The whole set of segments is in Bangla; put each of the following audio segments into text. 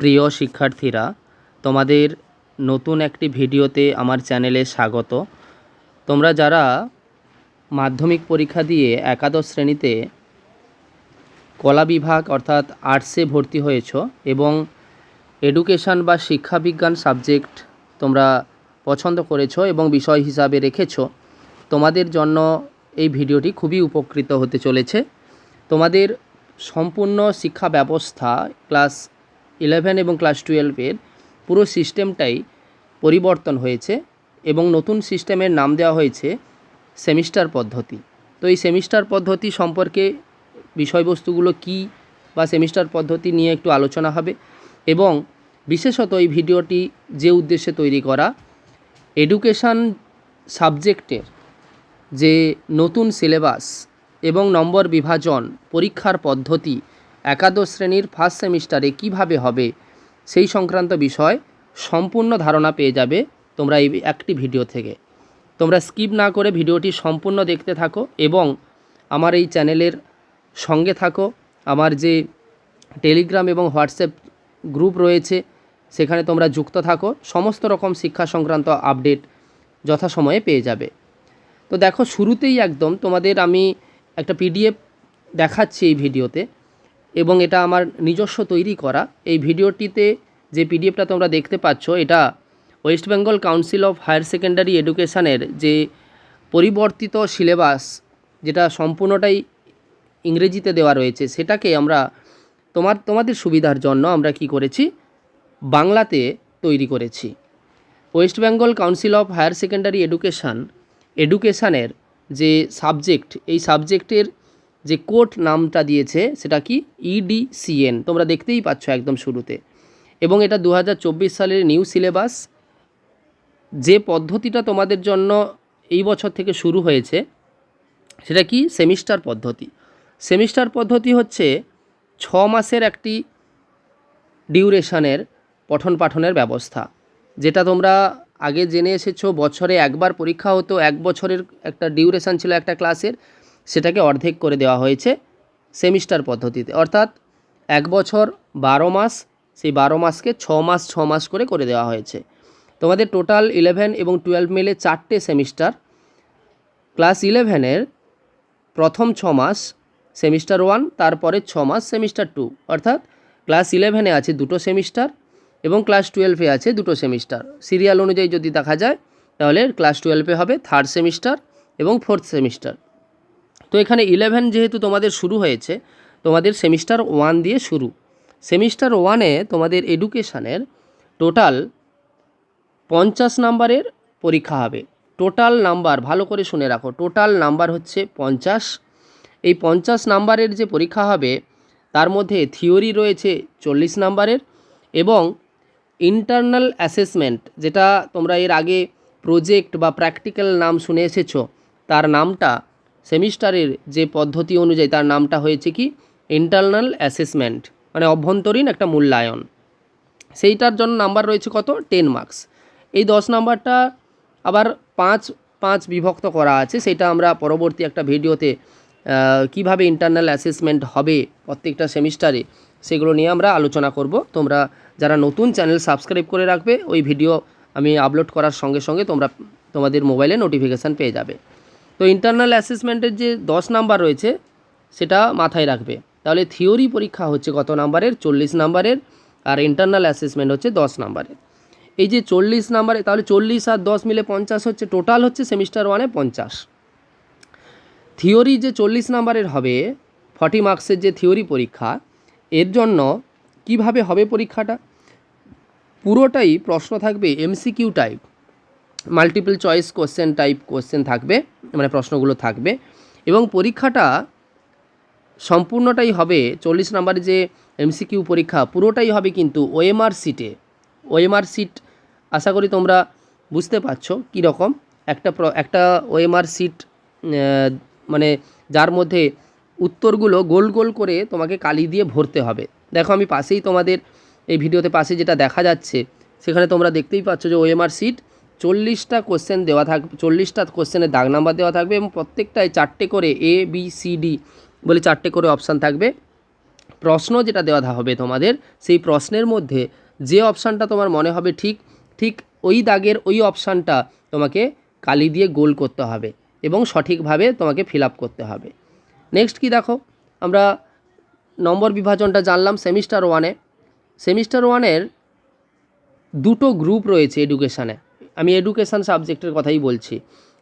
প্রিয় শিক্ষার্থীরা, তোমাদের নতুন একটি ভিডিওতে আমার চ্যানেলে স্বাগত। তোমরা যারা মাধ্যমিক পরীক্ষা দিয়ে একাদশ শ্রেণীতে কলা বিভাগ অর্থাৎ আর্টসে ভর্তি হয়েছ এবং এডুকেশন বা শিক্ষাবিজ্ঞান সাবজেক্ট তোমরা পছন্দ করেছ এবং বিষয় হিসাবে রেখেছো, তোমাদের জন্য এই ভিডিওটি খুবই উপকৃত হতে চলেছে। তোমাদের সম্পূর্ণ শিক্ষা ব্যবস্থা ক্লাস ইলেভেন এবং ক্লাস টুয়েলভের পুরো সিস্টেমটাই পরিবর্তন হয়েছে এবং নতুন সিস্টেমের নাম দেওয়া হয়েছে সেমিস্টার পদ্ধতি। তো এই সেমিস্টার পদ্ধতি সম্পর্কে বিষয়বস্তুগুলো কি বা সেমিস্টার পদ্ধতি নিয়ে একটু আলোচনা হবে এবং বিশেষত এই ভিডিওটি যে উদ্দেশ্যে তৈরি করা, এডুকেশান সাবজেক্টের যে নতুন সিলেবাস এবং নম্বর বিভাজন পরীক্ষার পদ্ধতি একাদশ শ্রেণির ফার্স্ট সেমিস্টারে কীভাবে হবে সেই সংক্রান্ত বিষয় সম্পূর্ণ ধারণা পেয়ে যাবে তোমরা এই একটি ভিডিও থেকে। তোমরা স্কিপ না করে ভিডিওটি সম্পূর্ণ দেখতে থাকো এবং আমার এই চ্যানেলের সঙ্গে থাকো। আমার যে টেলিগ্রাম এবং হোয়াটসঅ্যাপ গ্রুপ রয়েছে, সেখানে তোমরা যুক্ত থাকো। সমস্ত রকম শিক্ষা সংক্রান্ত আপডেট যথাসময়ে পেয়ে যাবে। তো দেখো, শুরুতেই একদম তোমাদের আমি একটা পিডিএফ দেখাচ্ছি এই ভিডিওতে এবং এটা আমার নিজস্ব তৈরি করা। এই ভিডিওটিতে যে পিডিএফটা তোমরা দেখতে পাচ্ছ, এটা West Bengal council of higher secondary এডুকেশানের যে পরিবর্তিত সিলেবাস, যেটা সম্পূর্ণটাই ইংরেজিতে দেওয়া রয়েছে, সেটাকে আমরা তোমার, তোমাদের সুবিধার জন্য আমরা কি করেছি? বাংলাতে তৈরি করেছি। West Bengal council of higher secondary education, এডুকেশানের যে সাবজেক্ট, এই সাবজেক্টের যে কোড নামটা দিয়েছে সেটা কি? ইডিসিএন তোমরা দেখতেই পাচ্ছ একদম শুরুতে। এবং এটা দু হাজার চব্বিশ সালের নিউ সিলেবাস। যে পদ্ধতিটা তোমাদের জন্য এই বছর থেকে শুরু হয়েছে, সেটা কি? সেমিস্টার পদ্ধতি। সেমিস্টার পদ্ধতি হচ্ছে ছ মাসের একটি ডিউরেশনের পঠন পাঠনের ব্যবস্থা। যেটা তোমরা আগে জেনে এসেছ, বছরে একবার পরীক্ষা হতো, এক বছরের একটা ডিউরেশন ছিল একটা ক্লাসের। সেটাকে অর্ধেক করে দেওয়া হয়েছে সেমিস্টার পদ্ধতিতে। অর্থাৎ এক বছর বারো মাস, সেই বারো মাসকে ছ মাস ছ মাস করে করে দেওয়া হয়েছে। তোমাদের টোটাল ইলেভেন এবং টুয়েলভ মিলে চারটে সেমিস্টার। ক্লাস ইলেভেনের প্রথম ছ মাস সেমিস্টার ওয়ান, তারপরে ছ মাস সেমিস্টার টু। অর্থাৎ ক্লাস ইলেভেনে আছে দুটো সেমিস্টার এবং ক্লাস টুয়েলভে আছে দুটো সেমিস্টার। সিরিয়াল অনুযায়ী যদি দেখা যায়, তাহলে ক্লাস টুয়েলভে হবে থার্ড সেমিস্টার এবং ফোর্থ সেমিস্টার তো এখানে ইলেভেন যেহেতু তোমাদের শুরু হয়েছে, তোমাদের সেমিস্টার ওয়ান দিয়ে শুরু। সেমিস্টার ওয়ানে তোমাদের এডুকেশানের টোটাল পঞ্চাশ নাম্বারের পরীক্ষা হবে। টোটাল নাম্বার ভালো করে শুনে রাখো টোটাল নাম্বার হচ্ছে পঞ্চাশ। এই পঞ্চাশ নাম্বারের যে পরীক্ষা হবে, তার মধ্যে থিওরি রয়েছে চল্লিশ নাম্বারের এবং ইন্টারনাল অ্যাসেসমেন্ট যেটা তোমরা এর আগে প্রজেক্ট বা প্র্যাকটিক্যাল নাম শুনে এসেছ, তার নামটা সেমিস্টারের যে পদ্ধতি অনুযায়ী তার নামটা হয়েছে কি? ইন্টারনাল অ্যাসেসমেন্ট মানে অভ্যন্তরীণ একটা মূল্যায়ন। সেইটার জন্য নাম্বার রয়েছে কত? Ten marks. এই দশ নাম্বারটা আবার পাঁচ পাঁচ বিভক্ত করা আছে। সেটা আমরা পরবর্তী একটা ভিডিওতে কীভাবে ইন্টারনাল অ্যাসেসমেন্ট হবে প্রত্যেকটা সেমিস্টারে, সেগুলো নিয়ে আমরা আলোচনা করব। তোমরা যারা নতুন চ্যানেল সাবস্ক্রাইব করে রাখবে, ওই ভিডিও আমি আপলোড করার সঙ্গে সঙ্গে তোমরা তোমাদের মোবাইলে নোটিফিকেশান পেয়ে যাবে। তো ইন্টারনাল অ্যাসেসমেন্টের যে দশ নাম্বার রয়েছে, সেটা মাথায় রাখবে। তাহলে থিওরি পরীক্ষা হচ্ছে কত নাম্বারের? চল্লিশ নাম্বারের, আর ইন্টারনাল অ্যাসেসমেন্ট হচ্ছে দশ নাম্বারের। এই যে চল্লিশ নাম্বারে, তাহলে চল্লিশ আর দশ মিলে পঞ্চাশ হচ্ছে টোটাল হচ্ছে সেমিস্টার ওয়ানে পঞ্চাশ। থিওরি যে চল্লিশ নাম্বারের হবে ফর্টি মার্কসের যে থিওরি পরীক্ষা, এর জন্য কীভাবে হবে পরীক্ষাটা? পুরোটাই প্রশ্ন থাকবে MCQ type multiple choice question type question থাকবে। মানে প্রশ্নগুলো থাকবে। এবং পরীক্ষাটা সম্পূর্ণটাই হবে চল্লিশ নাম্বারের যে এমসিকিউ পরীক্ষা, পুরোটাই হবে কিন্তু ওএমআর সিটে ওএমআর সিট আশা করি তোমরা বুঝতে পারছ কীরকম। একটা একটা ওএমআর সিট মানে যার মধ্যে উত্তরগুলো গোল গোল করে তোমাকে কালি দিয়ে ভরতে হবে। দেখো আমি পাশেই তোমাদের এই ভিডিওতে পাশে যেটা দেখা যাচ্ছে, সেখানে তোমরা দেখতেই পাচ্ছ যে ওএমআর সিট চল্লিশটা কোশ্চেন দেওয়া থাক, চল্লিশটা কোশ্চেনের দাগ নাম্বার দেওয়া থাকবে এবং প্রত্যেকটায় চারটে করে এ বি সি ডি বলে চারটে করে অপশান থাকবে। প্রশ্ন যেটা দেওয়া হবে তোমাদের, সেই প্রশ্নের মধ্যে যে অপশানটা তোমার মনে হবে ঠিক ঠিক ওই দাগের ওই অপশানটা তোমাকে কালি দিয়ে গোল করতে হবে এবং সঠিকভাবে তোমাকে ফিল আপ করতে হবে। নেক্সট কি দেখো, আমরা নম্বর বিভাজনটা জানলাম সেমিস্টার ওয়ানে সেমিস্টার ওয়ানের দুটো গ্রুপ রয়েছে এডুকেশানে আমি এডুকেশান সাবজেক্টের কথাই বলছি।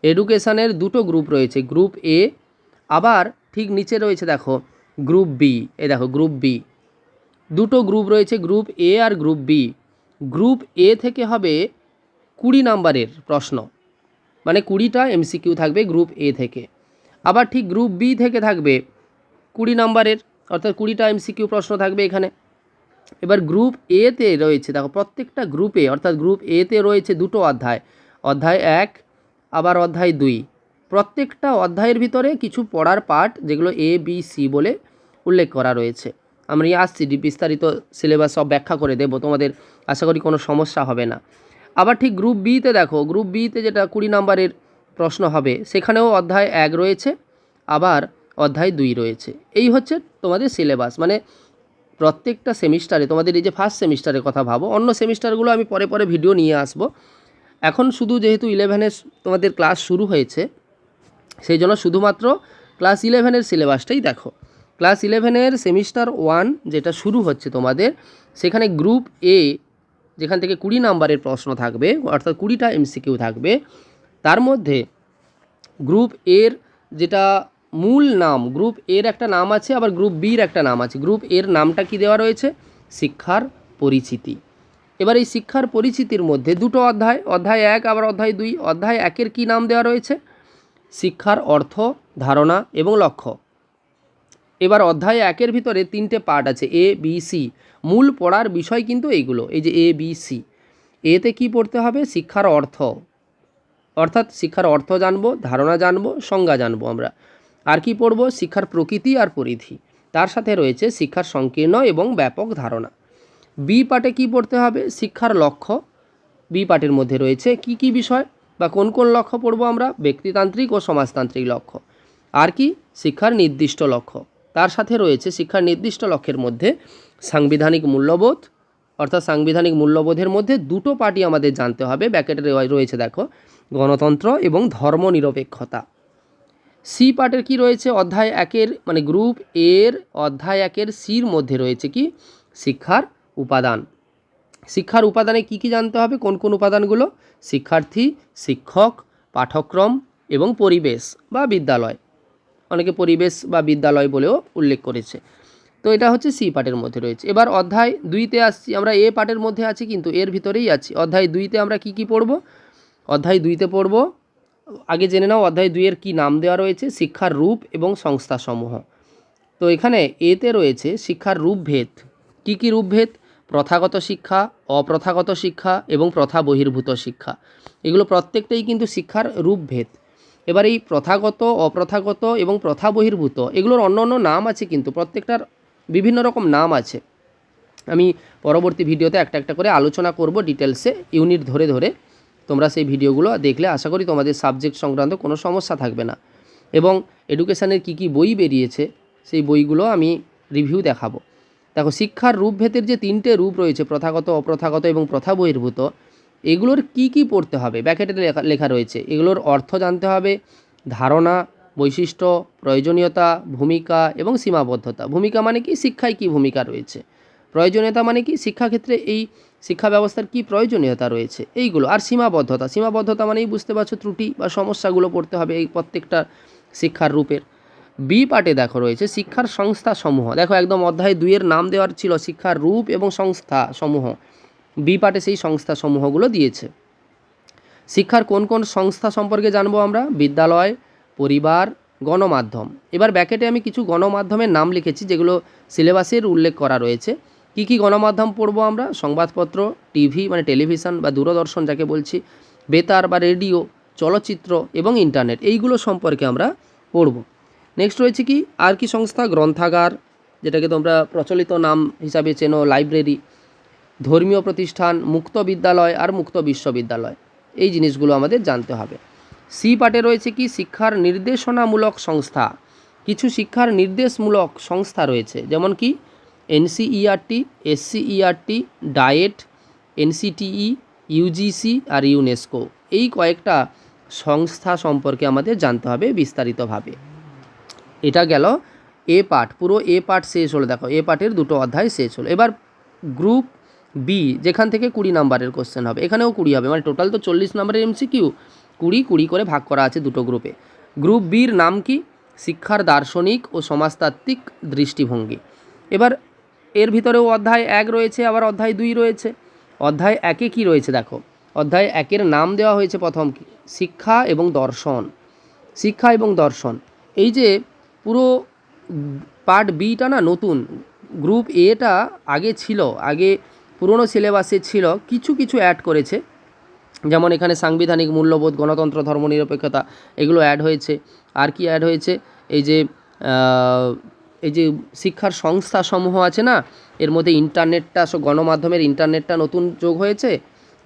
এডুকেশানের দুটো গ্রুপ রয়েছে গ্রুপ এ আবার ঠিক নিচে রয়েছে দেখো গ্রুপ বি এ দেখো গ্রুপ বি দুটো গ্রুপ রয়েছে গ্রুপ এ আর গ্রুপ বি গ্রুপ এ থেকে হবে কুড়ি নাম্বারের প্রশ্ন। মানে কুড়িটা এমসিকিউ থাকবে গ্রুপ এ থেকে। আবার ঠিক গ্রুপ বি থেকে থাকবে কুড়ি নাম্বারের অর্থাৎ কুড়িটা এমসিকিউ প্রশ্ন থাকবে এখানে। এবার গ্রুপ এতে রয়েছে, দেখো প্রত্যেকটা গ্রুপে অর্থাৎ গ্রুপ এতে রয়েছে দুটো অধ্যায়। অধ্যায় এক, আবার অধ্যায় দুই। প্রত্যেকটা অধ্যায়ের ভিতরে কিছু পড়ার পার্ট যেগুলো এ বি সি বলে উল্লেখ করা রয়েছে। আমি আসছি বিস্তারিত সিলেবাস সব ব্যাখ্যা করে দেবো, তোমাদের আশা করি কোনো সমস্যা হবে না। আবার ঠিক গ্রুপ বিতে দেখো, গ্রুপ বিতে যেটা কুড়ি নাম্বারের প্রশ্ন হবে, সেখানেও অধ্যায় এক রয়েছে, আবার অধ্যায় দুই রয়েছে। এই হচ্ছে তোমাদের সিলেবাস মানে প্রত্যেকটা সেমিস্টারে, তোমাদের এই যে ফার্স্ট সেমিস্টারের কথা ভাবো, অন্য সেমিস্টারগুলো আমি পরে পরে ভিডিও নিয়ে আসব। এখন শুধু যেহেতু ইলেভেনের তোমাদের ক্লাস শুরু হয়েছে, সেই জন্য শুধুমাত্র ক্লাস ইলেভেনের সিলেবাসটাই দেখো। ক্লাস ইলেভেনের সেমিস্টার ওয়ান যেটা শুরু হচ্ছে তোমাদের, সেখানে গ্রুপ এ যেখান থেকে কুড়ি নাম্বারের প্রশ্ন থাকবে, অর্থাৎ কুড়িটা এমসিকিউ থাকবে, তার মধ্যে গ্রুপ এর যেটা মূল নাম গ্রুপ এর একটা নাম আছে, আবার গ্রুপ বির একটা নাম আছে। গ্রুপ এর নামটা কি দেওয়া রয়েছে? শিক্ষার পরিচিতি। এবার এই শিক্ষার পরিচিতির মধ্যে দুটো অধ্যায় অধ্যায় এক, আবার অধ্যায় দুই। অধ্যায় একের কি নাম দেওয়া রয়েছে? শিক্ষার অর্থ, ধারণা এবং লক্ষ্য। এবার অধ্যায় একের ভিতরে তিনটে পার্ট আছে এ বি সি মূল পড়ার বিষয় কিন্তু এইগুলো, এই যে এ বি সি এতে কি পড়তে হবে? শিক্ষার অর্থ। অর্থাৎ শিক্ষার অর্থ জানব, ধারণা জানব, সংজ্ঞা জানব আমরা। আর কি পড়ব? শিক্ষার প্রকৃতি আর পরিধি। তার সাথে রয়েছে শিক্ষার সংকীর্ণ এবং ব্যাপক ধারণা। বি পার্টে কি পড়তে হবে? শিক্ষার লক্ষ্য। বি পার্টের মধ্যে রয়েছে কি কি বিষয় বা কোন কোন লক্ষ্য পড়ব আমরা? ব্যক্তিতান্ত্রিক ও সমাজতান্ত্রিক লক্ষ্য। আর কি? শিক্ষার নির্দিষ্ট লক্ষ্য। তার সাথে রয়েছে শিক্ষার নির্দিষ্ট লক্ষ্যের মধ্যে সাংবিধানিক মূল্যবোধ। অর্থাৎ সাংবিধানিক মূল্যবোধের মধ্যে দুটো পার্টি আমাদের জানতে হবে। ব্যাকেটে রয়ে- রয়েছে দেখো। গণতন্ত্র এবং ধর্মনিরপেক্ষতা। সি পার্টের কি রয়েছে? অধ্যায় একের মানে গ্রুপ এর অধ্যায় একের সির মধ্যে রয়েছে কি? শিক্ষার উপাদান। শিক্ষার উপাদানে কি কি জানতে হবে? কোন কোন উপাদানগুলো? শিক্ষার্থী, শিক্ষক পাঠক্রম এবং পরিবেশ বা বিদ্যালয়। অনেকে পরিবেশ বা বিদ্যালয় বলেও উল্লেখ করেছে। তো এটা হচ্ছে সি পার্টের মধ্যে রয়েছে। এবার অধ্যায় দুইতে আসছি। আমরা এ পার্টের মধ্যে আছি, কিন্তু এর ভিতরেই আছি। অধ্যায় দুইতে আমরা কি কি পড়ব? অধ্যায় দুইতে পড়ব আগে জেনে নাও অধ্যায় দুইয়ের কি নাম দেওয়া রয়েছে? শিক্ষার রূপ এবং সংস্থাসমূহ। তো এখানে এতে রয়েছে শিক্ষার রূপভেদ কি কি রূপভেদ প্রথাগত শিক্ষা, অপ্রথাগত শিক্ষা এবং প্রথা বহির্ভূত শিক্ষা। এগুলো প্রত্যেকটাই কিন্তু শিক্ষার রূপভেদ এবার এই প্রথাগত, অপ্রথাগত এবং প্রথা বহির্ভূত, এগুলোর অন্য অন্য নাম আছে কিন্তু, প্রত্যেকটার বিভিন্ন রকম নাম আছে। আমি পরবর্তী ভিডিওতে একটা একটা করে আলোচনা করব ডিটেলসে, ইউনিট ধরে ধরে। তোমরা সেই ভিডিওগুলো দেখলে আশা করি তোমাদের সাবজেক্ট সংক্রান্ত কোনো সমস্যা থাকবে না। এবং এডুকেশানের কী কী বই বেরিয়েছে, সেই বইগুলো আমি রিভিউ দেখাবো। দেখো, শিক্ষার রূপভেদের যে তিনটে রূপ রয়েছে, প্রথাগত, অপ্রথাগত এবং প্রথা বহির্ভূত, এগুলোর কি কি পড়তে হবে? ব্যাকেটে লেখা লেখা রয়েছে। এগুলোর অর্থ জানতে হবে, ধারণা, বৈশিষ্ট্য, প্রয়োজনীয়তা, ভূমিকা এবং সীমাবদ্ধতা। ভূমিকা মানে কি? শিক্ষায় কি ভূমিকা রয়েছে? প্রয়োজনীয়তা মানে কি? শিক্ষাক্ষেত্রে এই শিক্ষা ব্যবস্থার কি প্রয়োজনীয়তা রয়েছে? এইগুলো। আর সীমাবদ্ধতা। সীমাবদ্ধতা মানেই বুঝতে পারছ ত্রুটি বা সমস্যাগুলো পড়তে হবে এই প্রত্যেকটা শিক্ষার রূপের। বি পার্টে দেখো রয়েছে শিক্ষার সংস্থা সমূহ। দেখো একদম অধ্যায় দুইয়ের নাম দেওয়ার ছিল শিক্ষার রূপ এবং সংস্থা সমূহ। বি পার্টে সেই সংস্থা সমূহগুলো দিয়েছে। শিক্ষার কোন কোন সংস্থা সম্পর্কে জানব আমরা? বিদ্যালয়, পরিবার, গণমাধ্যম। এবার ব্যাকেটে আমি কিছু গণমাধ্যমের নাম লিখেছি যেগুলো সিলেবাসের উল্লেখ করা রয়েছে। কি কি গণমাধ্যম পড়ব আমরা? সংবাদপত্র, টিভি মানে টেলিভিশন বা দূরদর্শন যাকে বলছি, বেতার বা রেডিও, চলচ্চিত্র এবং ইন্টারনেট, এইগুলো সম্পর্কে আমরা পড়ব। নেক্সট রয়েছে কি? আর কি সংস্থা? গ্রন্থাগার, যেটাকে তোমরা প্রচলিত নাম হিসাবে চেনো, লাইব্রেরি, ধর্মীয় প্রতিষ্ঠান, মুক্ত বিদ্যালয় আর মুক্ত বিশ্ববিদ্যালয়। এই জিনিসগুলো আমাদের জানতে হবে। সি পার্টে রয়েছে কি? শিক্ষার নির্দেশনামূলক সংস্থা। কিছু শিক্ষার নির্দেশমূলক সংস্থা রয়েছে, যেমন কি? NCERT, SCERT, DIET, NCTE, UGC আর ইউনেস্কো। এই কয়েকটা সংস্থা সম্পর্কে আমাদের জানতে হবে বিস্তারিতভাবে। এটা গেল এ পার্ট পুরো এ পার্ট শেষ হলো। দেখো, এ পার্টের দুটো অধ্যায় শেষ হলো। এবার গ্রুপ বি, যেখান থেকে কুড়ি নাম্বারের কোশ্চেন হবে। এখানেও কুড়ি হবে মানে টোটাল তো চল্লিশ নাম্বারের এমসিকিউ কুড়ি কুড়ি করে ভাগ করা আছে দুটো গ্রুপে। গ্রুপ বির নাম কি? শিক্ষার দার্শনিক ও সমাজতাত্ত্বিক দৃষ্টিভঙ্গি। এবার এর ভিতরেও অধ্যায় এক রয়েছে, আবার অধ্যায় দুই রয়েছে। অধ্যায় একে কি রয়েছে দেখো। অধ্যায় একের নাম দেওয়া হয়েছে প্রথম শিক্ষা এবং দর্শন। শিক্ষা এবং দর্শন। এই যে পুরো পার্ট বিটা না নতুন, গ্রুপ এটা আগে ছিল, আগে পুরনো সিলেবাসে ছিল, কিছু কিছু অ্যাড করেছে। যেমন এখানে সাংবিধানিক মূল্যবোধ, গণতন্ত্র, ধর্মনিরপেক্ষতা, এগুলো অ্যাড হয়েছে। আর কি অ্যাড হয়েছে? এই যে এই যে শিক্ষার সংস্থাসমূহ আছে না, এর মধ্যে ইন্টারনেটটা গণমাধ্যমের ইন্টারনেটটা নতুন যোগ হয়েছে,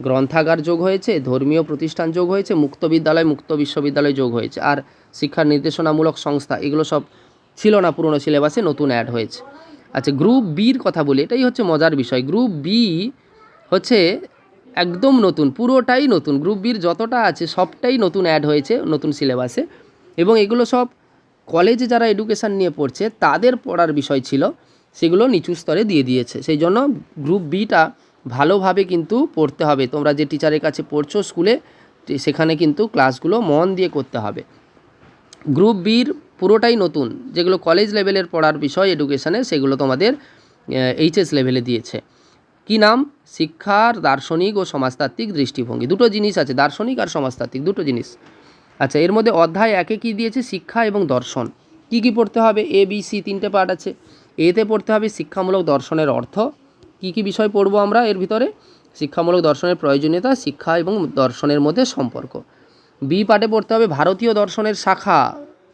গ্রন্থাগার যোগ হয়েছে, ধর্মীয় প্রতিষ্ঠান যোগ হয়েছে, মুক্ত বিদ্যালয়, মুক্ত বিশ্ববিদ্যালয় যোগ হয়েছে, আর শিক্ষার নির্দেশনামূলক সংস্থা, এগুলো সব ছিল না পুরনো সিলেবাসে, নতুন অ্যাড হয়েছে। আচ্ছা গ্রুপ বির কথা বলি, এটাই হচ্ছে মজার বিষয়। গ্রুপ বি হচ্ছে একদম নতুন, পুরোটাই নতুন। গ্রুপ বির যতটা আছে, সবটাই নতুন অ্যাড হয়েছে, নতুন সিলেবাসে, এবং এগুলো সব কলেজে যারা এডুকেশান নিয়ে পড়ছে, তাদের পড়ার বিষয় ছিল, সেগুলো নিচু স্তরে দিয়ে দিয়েছে। সেই জন্য গ্রুপ বিটা ভালোভাবে কিন্তু পড়তে হবে। তোমরা যে টিচারের কাছে পড়ছো স্কুলে সেখানে কিন্তু ক্লাসগুলো মন দিয়ে করতে হবে। গ্রুপ বির পুরোটাই নতুন। যেগুলো কলেজ লেভেলের পড়ার বিষয় এডুকেশানে সেগুলো তোমাদের এইচএস লেভেলে দিয়েছে। কি নাম? শিক্ষার দার্শনিক ও সমাজতাত্ত্বিক দৃষ্টিভঙ্গি। দুটো জিনিস আছে, দার্শনিক আর সমাজতাত্ত্বিক, দুটো জিনিস। আচ্ছা এর মধ্যে অধ্যায় একে কি দিয়েছে? শিক্ষা এবং দর্শন। কি কি পড়তে হবে? এ বি সি তিনটে পার্ট আছে। এতে পড়তে হবে শিক্ষামূলক দর্শনের অর্থ। কি কি বিষয় পড়ব আমরা এর ভিতরে? শিক্ষামূলক দর্শনের প্রয়োজনীয়তা, শিক্ষা এবং দর্শনের মধ্যে সম্পর্ক। বি পার্টে পড়তে হবে ভারতীয় দর্শনের শাখা।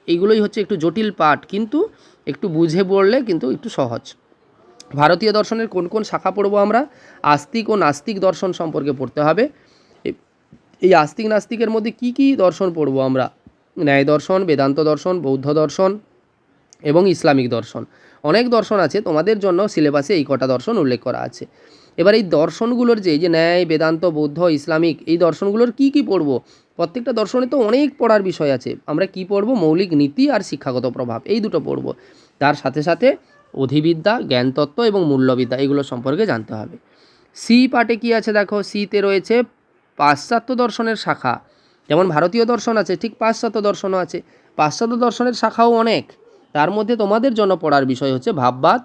এইগুলোই হচ্ছে একটু জটিল পাঠ কিন্তু একটু বুঝে পড়লে কিন্তু একটু সহজ। ভারতীয় দর্শনের কোন কোন শাখা পড়ব আমরা? আস্তিক ও নাস্তিক দর্শন সম্পর্কে পড়তে হবে। এই আস্তিক নাস্তিকের মধ্যে কি কি দর্শন পড়ব আমরা? ন্যায় দর্শন, বেদান্ত দর্শন, বৌদ্ধ দর্শন এবং ইসলামিক দর্শন। অনেক দর্শন আছে, তোমাদের জন্য সিলেবাসে এই কটা দর্শন উল্লেখ করা আছে। এবার এই দর্শনগুলোর যে যে ন্যায়, বেদান্ত, বৌদ্ধ, ইসলামিক, এই দর্শনগুলোর কি কি পড়ব? প্রত্যেকটা দর্শনে তো অনেক পড়ার বিষয় আছে। আমরা কি পড়ব? মৌলিক নীতি আর শিক্ষাগত প্রভাব, এই দুটো পড়ব। তার সাথে সাথে অধিবিদ্যা, জ্ঞানতত্ত্ব এবং মূল্যবিদ্যা, এগুলো সম্পর্কে জানতে হবে। সি পার্টে কি আছে দেখো? সিতে রয়েছে পাশ্চাত্য দর্শনের শাখা। যেমন ভারতীয় দর্শন আছে, ঠিক পাশ্চাত্য দর্শনও আছে। পাশ্চাত্য দর্শনের শাখাও অনেক। তার মধ্যে তোমাদের জন্য পড়ার বিষয় হচ্ছে ভাববাদ,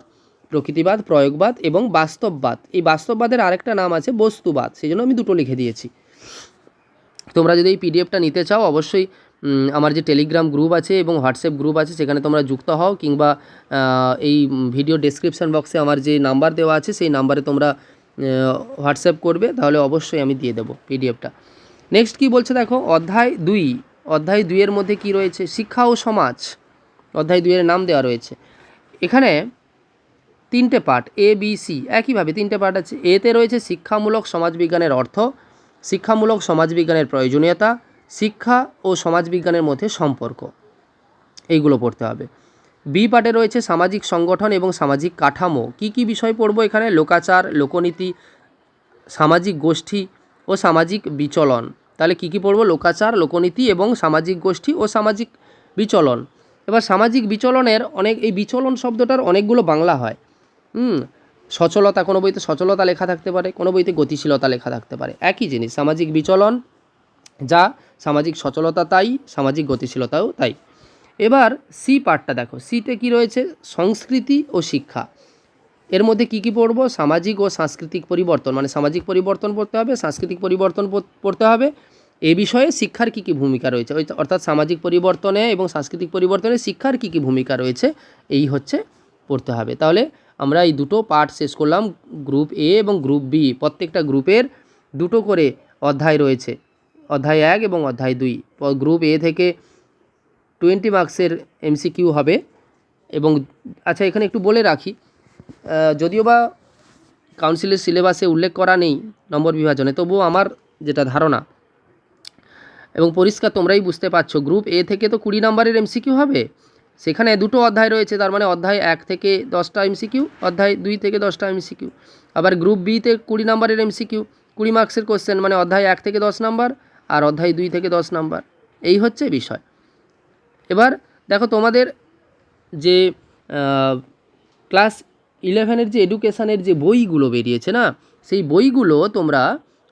প্রকৃতিবাদ, প্রয়োগবাদ এবং বাস্তববাদ। এই বাস্তববাদের আরেকটা নাম আছে বস্তুবাদ সেই জন্য আমি দুটো লিখে দিয়েছি। তোমরা যদি এই পিডিএফটা নিতে চাও, অবশ্যই আমার যে টেলিগ্রাম গ্রুপ আছে এবং হোয়াটসঅ্যাপ গ্রুপ আছে, সেখানে তোমরা যুক্ত হও কিংবা এই ভিডিও ডেসক্রিপশন বক্সে আমার যে নাম্বার দেওয়া আছে, সেই নাম্বারে তোমরা হোয়াটসঅ্যাপ করবে, তাহলে অবশ্যই আমি দিয়ে দেবো পিডিএফটা। নেক্সট কি বলছে দেখো, অধ্যায় দুই, অধ্যায় দুইয়ের মধ্যে কি রয়েছে? শিক্ষা ও সমাজ, অধ্যায় দুইয়ের নাম দেওয়া রয়েছে। এখানে তিনটে পার্ট এ বি সি একইভাবে তিনটে পার্ট আছে। এতে রয়েছে শিক্ষামূলক সমাজবিজ্ঞানের অর্থ, শিক্ষামূলক সমাজবিজ্ঞানের প্রয়োজনীয়তা, শিক্ষা ও সমাজবিজ্ঞানের মধ্যে সম্পর্ক। এইগুলো পড়তে হবে। বি পার্টে রয়েছে সামাজিক সংগঠন এবং সামাজিক কাঠামো। কি কি বিষয় পড়ব এখানে? লোকাচার, লোকনীতি, সামাজিক গোষ্ঠী ও সামাজিক বিচলন। তাহলে কি কি পড়ব? লোকাচার, লোকনীতি এবং সামাজিক গোষ্ঠী ও সামাজিক বিচলন। এবার সামাজিক বিচলনের অনেক, এই বিচলন শব্দটার অনেকগুলো বাংলা হয়। হুম, সচলতা, কোনো বইতে সচলতা লেখা থাকতে পারে, কোনো বইতে গতিশীলতা লেখা থাকতে পারে। একই জিনিস, সামাজিক বিচলন যা সামাজিক সচলতা তাই, সামাজিক গতিশীলতাও তাই। এবার সি পার্টটা দেখো। সিতে কি রয়েছে? সংস্কৃতি ও শিক্ষা। এর মধ্যে কি কি পড়ব? সামাজিক ও সাংস্কৃতিক পরিবর্তন। মানে সামাজিক পরিবর্তন পড়তে হবে, সাংস্কৃতিক পরিবর্তন পড়তে হবে। এ বিষয়ে শিক্ষার কী কী ভূমিকা রয়েছে? অর্থাৎ সামাজিক পরিবর্তনে এবং সাংস্কৃতিক পরিবর্তনে শিক্ষার কী কী ভূমিকা রয়েছে, এই হচ্ছে পড়তে হবে। তাহলে আমরা এই দুটো পার্ট শেষ করলাম। গ্রুপ এ এবং গ্রুপ বি প্রত্যেকটা গ্রুপের দুটো করে অধ্যায় রয়েছে। অধ্যায় এক এবং অধ্যায় দুই। গ্রুপ এ থেকে টোয়েন্টি মার্কসের এমসিকিউ হবে এবং আচ্ছা এখানে একটু বলে রাখি যদিও বা কাউন্সিলের সিলেবাসে উল্লেখ করা নেই নম্বর বিভাজনে, তবুও আমার যেটা ধারণা, এবং পরিষ্কার তোমরাই বুঝতে পারছ, গ্রুপ এ থেকে তো কুড়ি নম্বরের এমসিকিউ হবে, সেখানে দুটো অধ্যায় রয়েছে, তার মানে অধ্যায় এক থেকে দশটা এমসিকিউ, অধ্যায় দুই থেকে দশটা এমসিকিউ, আবার গ্রুপ বিতে কুড়ি নাম্বারের এমসিকিউ, কুড়ি মার্কসের কোশ্চেন মানে অধ্যায় এক থেকে দশ নাম্বার, আর অধ্যায় দুই থেকে দশ নাম্বার, এই হচ্ছে বিষয়। এবার দেখো তোমাদের যে ক্লাস ইলেভেনের যে এডুকেশানের যে বইগুলো বেরিয়েছে না, সেই বইগুলো তোমরা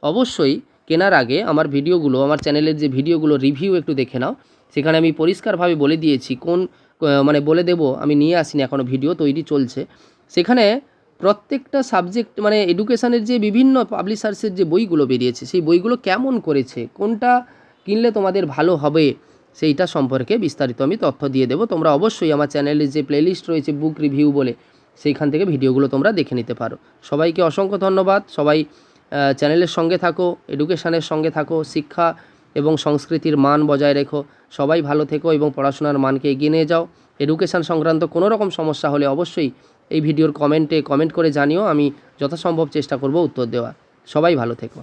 অবশ্যই কেনার আগে আমার ভিডিওগুলো, আমার চ্যানেলের যে ভিডিওগুলো রিভিউ একটু দেখে নাও। সেখানে আমি পরিষ্কারভাবে বলে দিয়েছি কোন মানে বলে দেব, আমি নিয়ে আসিনি এখনও ভিডিও তৈরি চলছে। সেখানে প্রত্যেকটা সাবজেক্ট মানে এডুকেশানের যে বিভিন্ন পাবলিশার্সের যে বইগুলো বেরিয়েছে, সেই বইগুলো কেমন করেছে, কোনটা কিনলে তোমাদের ভালো হবে সেইটা সম্পর্কে বিস্তারিত আমি তথ্য দিয়ে দেবো। তোমরা অবশ্যই আমার চ্যানেলে যে প্লেলিস্ট রয়েছে বুক রিভিউ বলে, সেইখান থেকে ভিডিওগুলো তোমরা দেখে নিতে পারো। সবাইকে অসংখ্য ধন্যবাদ। সবাই চ্যানেলের সঙ্গে থাকো এডুকেশানের সঙ্গে থাকো, শিক্ষা এবং সংস্কৃতির মান বজায় রেখো। সবাই ভালো থেকো এবং পড়াশোনার মানকে এগিয়ে নিয়ে যাও। এডুকেশান সংক্রান্ত কোনো রকম সমস্যা হলে অবশ্যই এই ভিডিওর কমেন্টে কমেন্ট করে জানিও। আমি যথাসম্ভব চেষ্টা করব উত্তর দেওয়া সবাই ভালো থেকো।